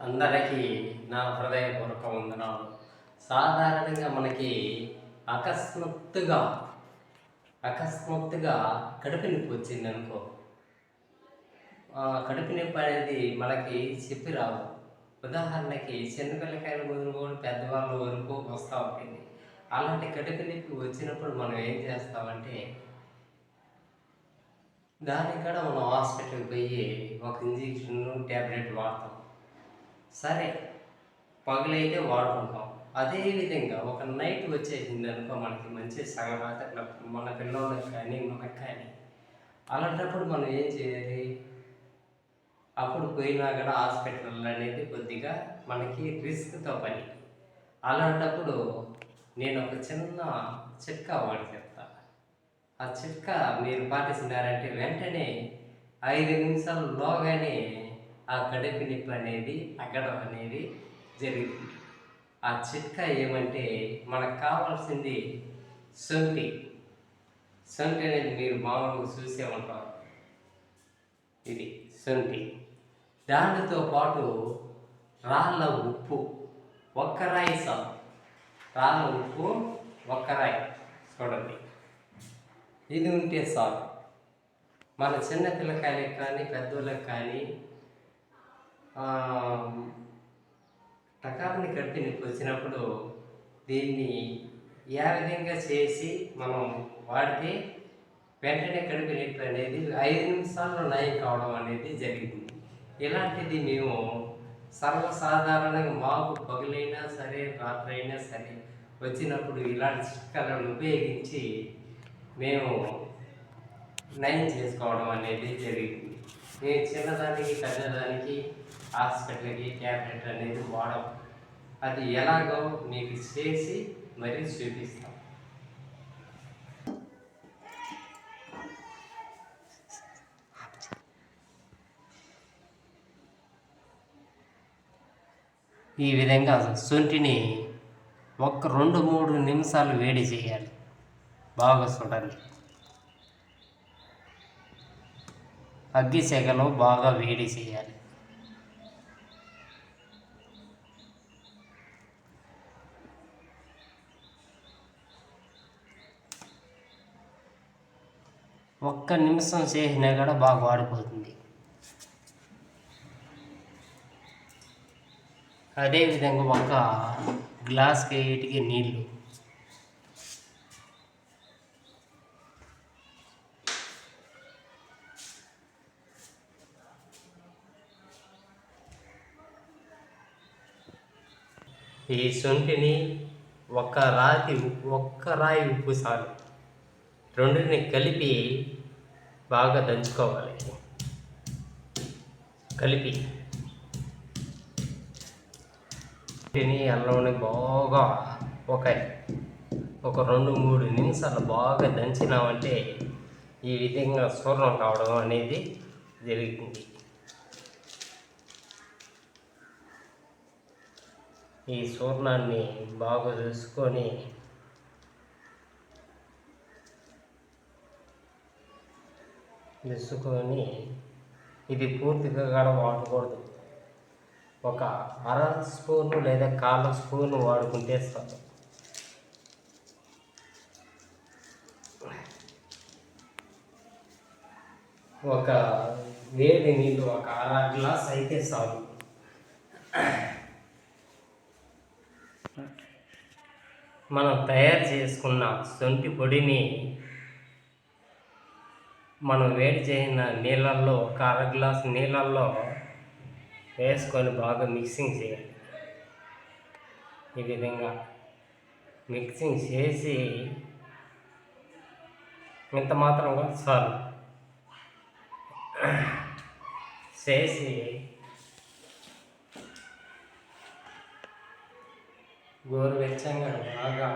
అందరికీ నా హృదయపూర్వక వందనాలు. సాధారణంగా మనకి అకస్మాత్తుగా అకస్మాత్తుగా కడుపు నొప్పి వచ్చింది అనుకో కడుపు నొప్పి అనేది మనకి చెప్పి రావు ఉదాహరణకి చిన్నపిల్లకాయలు మొదలుకొని పెద్దవాళ్ళ వరకు వస్తూ ఉంటుంది. అలాంటి కడుపు నొప్పి వచ్చినప్పుడు మనం ఏం చేస్తామంటే దానికి కూడా మనం హాస్పిటల్కి పోయి ఒక ఇంజెక్షన్ ట్యాబ్లెట్ వాడతాం. సరే పగలైతే వాడుకుంటాం. అదే విధంగా ఒక నైట్ వచ్చేసింది అనుకో మనకి మంచి సగం మన పిల్లలకు కానీ మనకు కానీ అలాంటప్పుడు మనం ఏం చేయాలి? అప్పుడు పోయినా కూడా హాస్పిటల్ అనేది కొద్దిగా మనకి రిస్క్తో పని. అలాంటప్పుడు నేను ఒక చిన్న చిట్కా వాడి చెప్తా. ఆ చిట్కా మీరు పాటిస్తున్నారంటే వెంటనే ఐదు నిమిషాలు లోగానే ఆ కడుపు నొప్పి అనేది తగ్గడం అనేది జరుగుతుంది ఆ చిట్కా ఏమంటే మనకు కావాల్సింది సొంటి. సొంటి అనేది మీరు మామూలుగా చూసే ఉంటారు. ఇది సొంటి. దానితో పాటు రాళ్ళ ఉప్పు ఒక్క రాయి సాగు రాళ్ళ ఉప్పు ఒక్క రాయి. చూడండి. ఇది ఉంటే సాగు మన చిన్న పిల్లకాయలకు కానీ పెద్దోళ్ళకి కానీ టకాలని కట్టి వచ్చినప్పుడు దీన్ని ఏ విధంగా చేసి మనం వాడితే వెంటనే కడుపు నొప్పి అనేది ఐదు నిమిషాల్లో నయం కావడం అనేది జరిగింది. ఇలాంటిది మేము సర్వసాధారణంగా మాకు పగులైనా సరే రాత్రి అయినా సరే వచ్చినప్పుడు ఇలాంటి చిట్కాలను ఉపయోగించి మేము నయం చేసుకోవడం అనేది జరిగింది. మేము చిన్నదానికి పెద్దదానికి హాస్పిటల్కి ట్యాబ్లెట్ అనేది వాడం. అది ఎలాగో మీకు చేసి మరీ చూపిస్తాం. ఈ విధంగా శొంఠిని ఒక్క రెండు మూడు నిమిషాలు వేడి చేయాలి. బాగా చూడండి అగ్గి సెగలో బాగా వేడి చేయాలి. ఒక్క నిమిషం చేసినా కూడా బాగా వాడిపోతుంది. అదేవిధంగా ఒక గ్లాస్కి ఎయిట్కి నీళ్ళు. ఈ శొంఠిని ఒక్క రాతి ఉప్పు ఒక్క రాయి ఉప్పు సాలు రెండుని కలిపి బాగా దంచుకోవాలి. కలిపి. తిని అల్లంని బాగా ఒక ఒక రెండు మూడు నిమిషాలు బాగా దంచినామంటే ఈ విధంగా సూర్యం కావడం అనేది జరుగుతుంది ఈ సూర్ణాన్ని బాగా చూసుకొని తీసుకొని ఇది పూర్తిగా కూడా వాడకూడదు. ఒక అర స్పూను లేదా కాళ్ళ స్పూను వాడుకుంటే చాలు ఒక వేడి నీళ్ళు ఒక అర గ్లాస్ అయితే చాలు. మనం తయారు చేసుకున్న సొంటి పొడిని మనం వేడి చేసిన నీళ్ళల్లో ఒక అర గ్లాస్ నీళ్ళల్లో వేసుకొని బాగా మిక్సింగ్ చేయాలి. ఈ విధంగా మిక్సింగ్ చేసి ఇంత మాత్రంగా చాలు. చేసి గోరువెచ్చంగా బాగా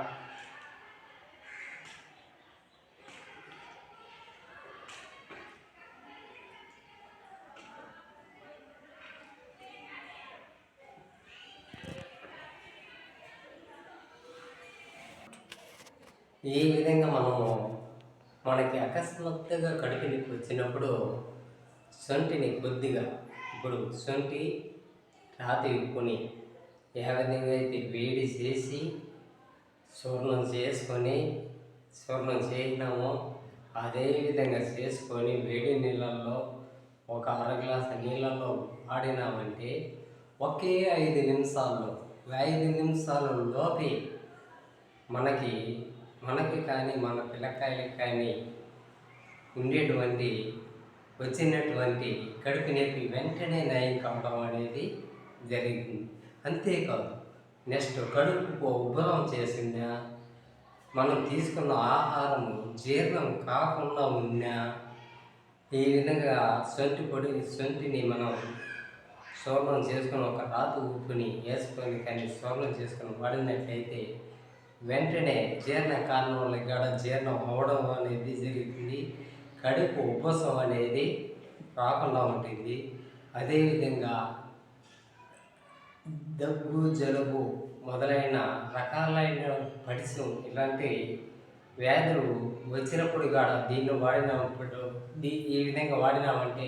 ఈ విధంగా మనము మనకి అకస్మాత్తుగా కడుపు నొప్పి వచ్చినప్పుడు సొంటిని కొద్దిగా ఇప్పుడు సొంటి రాతి కొని ఏ విధంగా అయితే వేడి చేసి చూర్ణం చేసుకొని చూర్ణం చేసినామో. అదేవిధంగా చేసుకొని వేడి నీళ్ళల్లో ఒక అర గ్లాసు నీళ్ళల్లో వాడినామంటే ఒకే ఐదు నిమిషాల్లో ఐదు నిమిషాల లోపే మనకి మనకి కానీ మన పిల్లకాయలకి కానీ ఉండేటువంటి వచ్చినటువంటి కడుపు నొప్పి వెంటనే నయం కావడం అనేది జరిగింది. అంతేకాదు నెక్స్ట్ కడుపుకు ఉబ్బరం చేసినా మనం తీసుకున్న ఆహారం జీర్ణం కాకుండా ఉన్నా ఈ విధంగా సొంటి పొడి సొంటిని మనం శోభనం చేసుకుని ఒక రాతు ఉప్పుని వేసుకొని కానీ శోభనం చేసుకొని వాడినట్లయితే వెంటనే జీర్ణ కారణంలో గడ జీర్ణం అవ్వడం అనేది జరుగుతుంది కడుపు ఉబ్బసం అనేది రాకుండా ఉంటుంది. అదేవిధంగా దగ్గు జలుబు మొదలైన రకాలైన పడిసం ఇలాంటి వ్యాధులు వచ్చినప్పుడు కూడా దీన్ని వాడినప్పుడు దీ ఈ విధంగా వాడినామంటే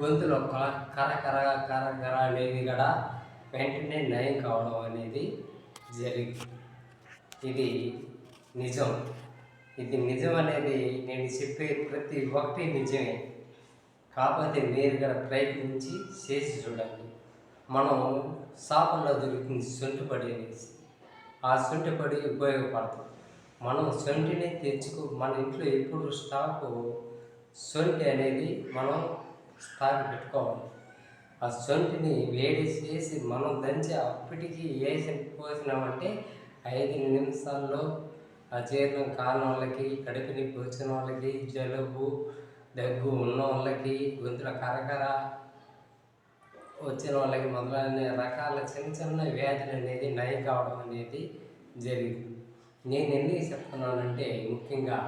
గొంతులో కల కర కర కర కర అనేది కూడా వెంటనే నయం కావడం అనేది జరిగింది. ఇది నిజం. ఇది నిజం అనేది నేను చెప్పే ప్రతి ఒక్కటి నిజమే. కాకపోతే మీరు కూడా ప్రయత్నించి చేసి చూడండి. మనం షాపుల్లో దొరికింది సొంటి పడి అనేసి. ఆ సొంటి పడి ఉపయోగపడుతుంది మనం సొంటిని తెచ్చుకో మన ఇంట్లో ఎప్పుడు స్టాకు సొంటి అనేది మనం స్టాక్ పెట్టుకోవాలి. ఆ సొంటిని వేడి చేసి మనం దంచి అప్పటికి వేసి పోసినామంటే ఐదు నిమిషాల్లో అజీర్ణం కాని వాళ్ళకి కడుపు నొప్పి వచ్చిన వాళ్ళకి జలుబు దగ్గు ఉన్న వాళ్ళకి గొంతుల కరకర వచ్చిన వాళ్ళకి మొదలైన రకాల చిన్న చిన్న వ్యాధులు అనేది నయం కావడం అనేది జరిగింది. నేను ఎందుకు చెప్తున్నానంటే ముఖ్యంగా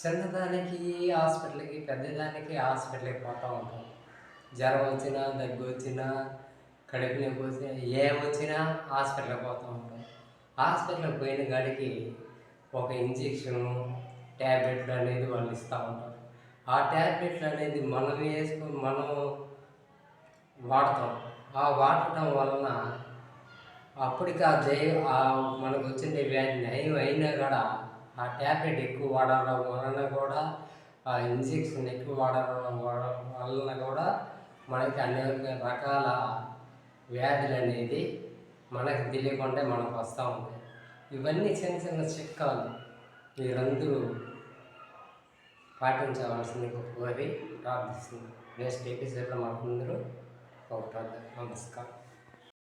చిన్నదానికి హాస్పిటల్కి పెద్దదానికి హాస్పిటల్కి పోతూ ఉంటాం. జ్వరం వచ్చినా దగ్గు వచ్చినా కడుపు నొప్పి వచ్చినా ఏమొచ్చినా హాస్పిటల్కి పోతూ ఉంటాం. హాస్పిటల్కి పోయిన కాడికి ఒక ఇంజెక్షను ట్యాబ్లెట్లు అనేది వాళ్ళు ఇస్తూ ఉంటారు. ఆ ట్యాబ్లెట్లు అనేది మనం వేసుకొని మనం వాడతాం. ఆ వాడటం వలన అప్పటికి ఆ జై మనకు వచ్చిన వ్యాధి నయం అయినా కూడా ఆ ట్యాబ్లెట్ ఎక్కువ వాడడం వలన కూడా ఆ ఇంజెక్షన్ ఎక్కువ వాడడం వలన కూడా మనకి అనేక రకాల వ్యాధులు అనేది మనకు తెలియకుండా మనకు వస్తూ ఉంటాయి. ఇవన్నీ చిన్న చిన్న చిట్కాలు. మీరందరూ పాటించవలసింది కోరి ప్రార్థిస్తుంది నెక్స్ట్ ఎపిసోడ్లో మనకు అందరూ ఒక ప్రార్థన. నమస్కారం.